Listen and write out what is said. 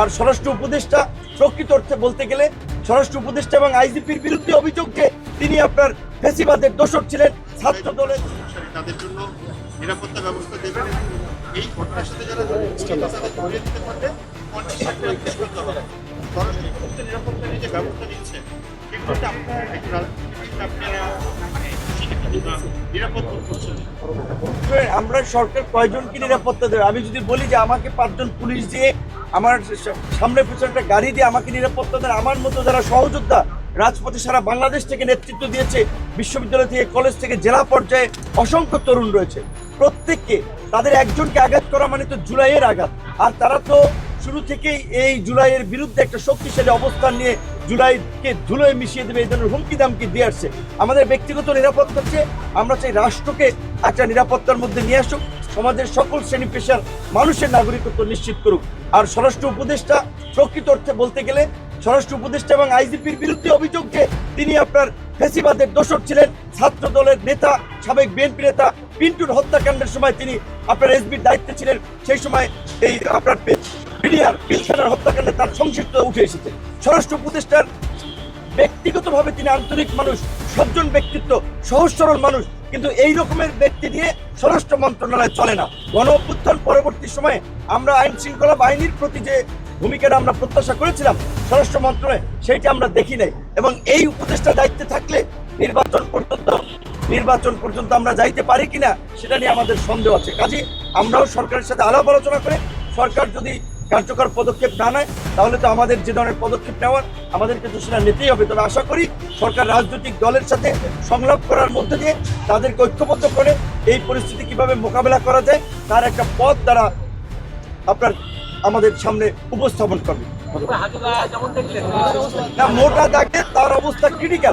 আর স্বরাষ্ট্র উপদেষ্টা প্রকৃত অর্থে বলতে গেলে স্বরাষ্ট্র উপদেষ্টা এবং আইজিপির বিরুদ্ধে অভিযোগ যে তিনি আপনার ফেসিবাদের দোষক ছিলেন। ছাত্র দলের তাদের জন্য নিরাপত্তা ব্যবস্থা দেবেন এই ঘটনার সাথে যারা দিতে পারলে নিরাপত্তা নিয়ে যে ব্যবস্থা নিচ্ছে সেগুলোতে মানে আমরা সরকার কয়জনকে নিরাপত্তা দেবে? আমি যদি বলি যে আমাকে পাঁচজন পুলিশ দিয়ে আমার সামনে পিছনে একটা গাড়ি দিয়ে আমাকে নিরাপত্তা দেন। আমার মতো যারা সহযোদ্ধা রাজপথে সারা বাংলাদেশ থেকে নেতৃত্ব দিয়েছে, বিশ্ববিদ্যালয় থেকে কলেজ থেকে জেলা পর্যায়ে অসংখ্য তরুণ রয়েছে। প্রত্যেককে তাদের একজনকে আঘাত করা মানে তো জুলাইয়ের আঘাত। আর তারা তো শুরু থেকেই এই জুলাইয়ের বিরুদ্ধে একটা শক্তিশালী অবস্থান নিয়ে জুলাইকে ধুলোয় মিশিয়ে দেবে, এই ধরনের হুমকি দামকি দিয়ে আসছে। আমাদের ব্যক্তিগত নিরাপত্তা হচ্ছে, আমরা চাই রাষ্ট্রকে একটা নিরাপত্তার মধ্যে নিয়ে আসুক। সমাজের সকল শ্রেণি পেশার মানুষের নাগরিকত্ব নিশ্চিত করুক। আর স্বরাষ্ট্র উপদেষ্টা প্রকৃত অর্থে বলতে গেলে স্বরাষ্ট্র উপদেষ্টা এবং আইজিপির বিরুদ্ধে অভিযোগ যে তিনি আপনার ফেসিবাদের দোষক ছিলেন। ছাত্র দলের নেতা, সাবেক বিএনপি নেতা পিন্টুর হত্যাকাণ্ডের সময় তিনি আপনার এসবির দায়িত্বে ছিলেন। সেই সময় এই আপনার বিডিআর পিলখানার হত্যাকাণ্ডে তার সংক্ষিপ্ত উঠে এসেছে। স্বরাষ্ট্র উপদেষ্টার ব্যক্তিগতভাবে তিনি আন্তরিক মানুষ, সজ্জন ব্যক্তিত্ব, সহজ সরল মানুষ। কিন্তু এই রকমের ব্যক্তি দিয়ে স্বরাষ্ট্র মন্ত্রণালয় চলে না। গণ অভ্যুত্থান পরবর্তী সময়ে আমরা আইন শৃঙ্খলা বাহিনীর প্রতি যে ভূমিকাটা আমরা প্রত্যাশা করেছিলাম, স্বরাষ্ট্র মন্ত্রণালয় সেইটা আমরা দেখি নাই। এবং এই উপদেষ্টা দায়িত্বে থাকলে নির্বাচন পর্যন্ত নির্বাচন পর্যন্ত আমরা যাইতে পারি কিনা, সেটা নিয়ে আমাদের সন্দেহ আছে। কাজে আমরাও সরকারের সাথে আলাপ আলোচনা করে, সরকার যদি কার্যকর পদক্ষেপ না নেয় তাহলে তো আমাদের যে ধরনের পদক্ষেপ নেওয়ার আমাদেরকে তো সেটা নিতেই হবে। তবে আশা করি সরকার রাজনৈতিক দলের সাথে সংলাপ করার মধ্যে দিয়ে তাদেরকে ঐক্যবদ্ধ করে এই পরিস্থিতি কীভাবে মোকাবেলা করা যায় তার একটা পথ তারা আপনার আমাদের সামনে উপস্থাপন করবে। না মোটা দাগে তার অবস্থা ক্রিটিক্যাল